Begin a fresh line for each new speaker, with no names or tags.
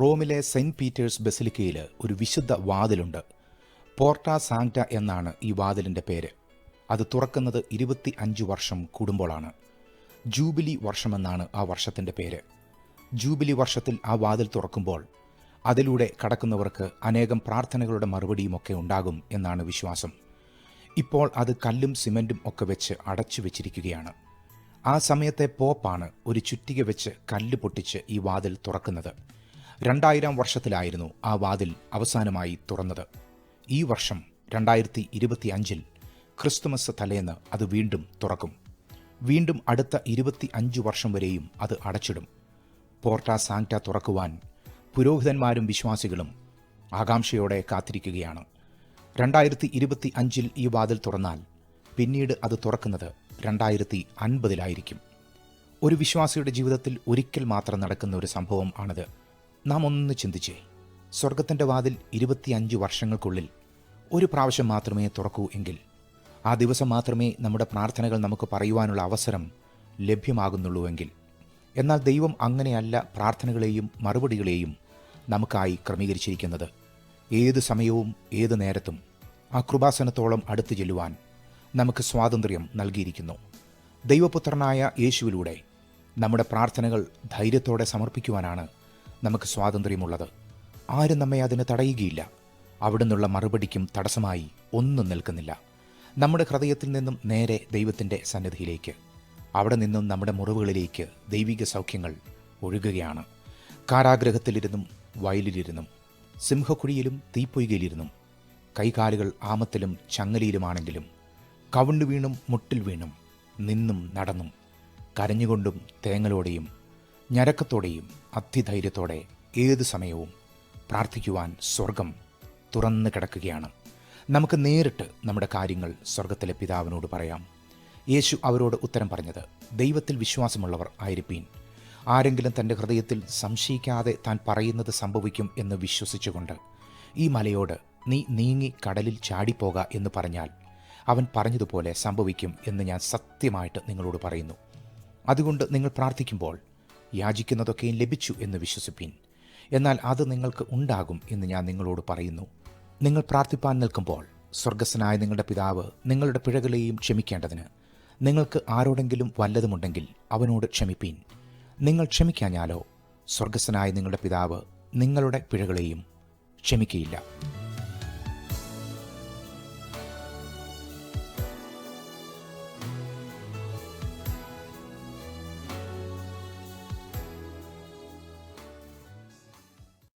റോമിലെ saint Peter's ബസിലിക്കയിൽ ഒരു വിശുദ്ധ വാതിലുണ്ട്. പോർട്ട സാങ്റ്റ എന്നാണ് ഈ വാതിലിന്റെ പേര്. അത് തുറക്കുന്നത് ഇരുപത്തി അഞ്ച് വർഷം കൂടുമ്പോഴാണ്. ജൂബിലി വർഷമെന്നാണ് ആ വർഷത്തിന്റെ പേര്. ജൂബിലി വർഷത്തിൽ ആ വാതിൽ തുറക്കുമ്പോൾ അതിലൂടെ കടക്കുന്നവർക്ക് അനേകം പ്രാർത്ഥനകളുടെ മറുപടിയുമൊക്കെ ഉണ്ടാകും എന്നാണ് വിശ്വാസം. ഇപ്പോൾ അത് കല്ലും സിമന്റും ഒക്കെ വെച്ച് അടച്ചു വെച്ചിരിക്കുകയാണ്. ആ സമയത്തെ പോപ്പാണ് ഒരു ചുറ്റിക വെച്ച് കല്ല് പൊട്ടിച്ച് ഈ വാതിൽ തുറക്കുന്നത്. രണ്ടായിരം വർഷത്തിലായിരുന്നു ആ വാതിൽ അവസാനമായി തുറന്നത്. ഈ വർഷം രണ്ടായിരത്തി ഇരുപത്തി അഞ്ചിൽ ക്രിസ്തുമസ് തലേന്ന് അത് വീണ്ടും തുറക്കും. വീണ്ടും അടുത്ത ഇരുപത്തി അഞ്ച് വർഷം വരെയും അത് അടച്ചിടും. പോർട്ട സാങ്ക്ട തുറക്കുവാൻ പുരോഹിതന്മാരും വിശ്വാസികളും ആകാംക്ഷയോടെ കാത്തിരിക്കുകയാണ്. രണ്ടായിരത്തി ഇരുപത്തി അഞ്ചിൽ ഈ വാതിൽ തുറന്നാൽ പിന്നീട് അത് തുറക്കുന്നത് രണ്ടായിരത്തി അൻപതിലായിരിക്കും ഒരു വിശ്വാസിയുടെ ജീവിതത്തിൽ ഒരിക്കൽ മാത്രം നടക്കുന്ന ഒരു സംഭവം ആണിത്. നാം ഒന്ന് ചിന്തിച്ചേ. സ്വർഗത്തിന്റെ വാതിൽ ഇരുപത്തിയഞ്ച് വർഷങ്ങൾക്കുള്ളിൽ ഒരു പ്രാവശ്യം മാത്രമേ തുറക്കൂ എങ്കിൽ ആ ദിവസം മാത്രമേ നമ്മുടെ പ്രാർത്ഥനകൾ നമുക്ക് പറയുവാനുള്ള അവസരം ലഭ്യമാകുന്നുള്ളൂവെങ്കിൽ എന്നാൽ ദൈവം അങ്ങനെയല്ല പ്രാർത്ഥനകളെയും മറുപടികളെയും നമുക്കായി ക്രമീകരിച്ചിരിക്കുന്നത്. ഏത് സമയവും ഏത് നേരത്തും ആ കൃപാസനത്തോളം അടുത്തു ചെല്ലുവാൻ നമുക്ക് സ്വാതന്ത്ര്യം നൽകിയിരിക്കുന്നു. ദൈവപുത്രനായ യേശുവിലൂടെ നമ്മുടെ പ്രാർത്ഥനകൾ ധൈര്യത്തോടെ സമർപ്പിക്കുവാനാണ് നമുക്ക് സ്വാതന്ത്ര്യമുള്ളത്. ആരും നമ്മെ അതിന് തടയുകയില്ല. അവിടുന്നുള്ള മറുപടിക്കും തടസ്സമായി ഒന്നും നിൽക്കുന്നില്ല. നമ്മുടെ ഹൃദയത്തിൽ നിന്നും നേരെ ദൈവത്തിന്റെ സന്നിധിയിലേക്ക്. അവിടെ നിന്നും നമ്മുടെ മുറിവുകളിലേക്ക് ദൈവിക സൗഖ്യങ്ങൾ ഒഴുകുകയാണ്. കാരാഗ്രഹത്തിലിരുന്നും വയലിലിരുന്നും സിംഹക്കുഴിയിലും തീപ്പൊയ്കയിലിരുന്നും കൈകാലുകൾ ആമത്തിലും ചങ്ങലിയിലുമാണെങ്കിലും കവിണ്ണു വീണും മുട്ടിൽ വീണും നിന്നും നടന്നും കരഞ്ഞുകൊണ്ടും തേങ്ങലോടെയും ഞരക്കത്തോടെയും അതിധൈര്യത്തോടെ ഏത് സമയവും പ്രാർത്ഥിക്കുവാൻ സ്വർഗം തുറന്നു കിടക്കുകയാണ്. നമുക്ക് നേരിട്ട് നമ്മുടെ കാര്യങ്ങൾ സ്വർഗത്തിലെ പിതാവിനോട് പറയാം. യേശു അവരോട് ഉത്തരം പറഞ്ഞത് ദൈവത്തിൽ വിശ്വാസമുള്ളവർ ആയിരിപ്പീൻ. ആരെങ്കിലും തന്റെ ഹൃദയത്തിൽ സംശയിക്കാതെ താൻ പറയുന്നത് സംഭവിക്കും എന്ന് വിശ്വസിച്ചുകൊണ്ട് ഈ മലയോട് നീ നീങ്ങി കടലിൽ ചാടിപ്പോക എന്ന് പറഞ്ഞാൽ അവൻ പറഞ്ഞതുപോലെ സംഭവിക്കും എന്ന് ഞാൻ സത്യമായിട്ട് നിങ്ങളോട് പറയുന്നു. അതുകൊണ്ട് നിങ്ങൾ പ്രാർത്ഥിക്കുമ്പോൾ യാചിക്കുന്നതൊക്കെയും ലഭിച്ചു എന്ന് വിശ്വസിപ്പീൻ. എന്നാൽ അത് നിങ്ങൾക്ക് ഉണ്ടാകും എന്ന് ഞാൻ നിങ്ങളോട് പറയുന്നു. നിങ്ങൾ പ്രാർത്ഥിപ്പാൻ നിൽക്കുമ്പോൾ സ്വർഗസ്വനായ നിങ്ങളുടെ പിതാവ് നിങ്ങളുടെ പിഴകളെയും ക്ഷമിക്കേണ്ടതിന്. നിങ്ങൾക്ക് ആരോടെങ്കിലും വല്ലതുമുണ്ടെങ്കിൽ അവനോട് ക്ഷമിപ്പീൻ. നിങ്ങൾ ക്ഷമിക്കാഞ്ഞാലോ സ്വർഗസ്വനായ നിങ്ങളുടെ പിതാവ് നിങ്ങളുടെ പിഴകളെയും ക്ഷമിക്കയില്ല.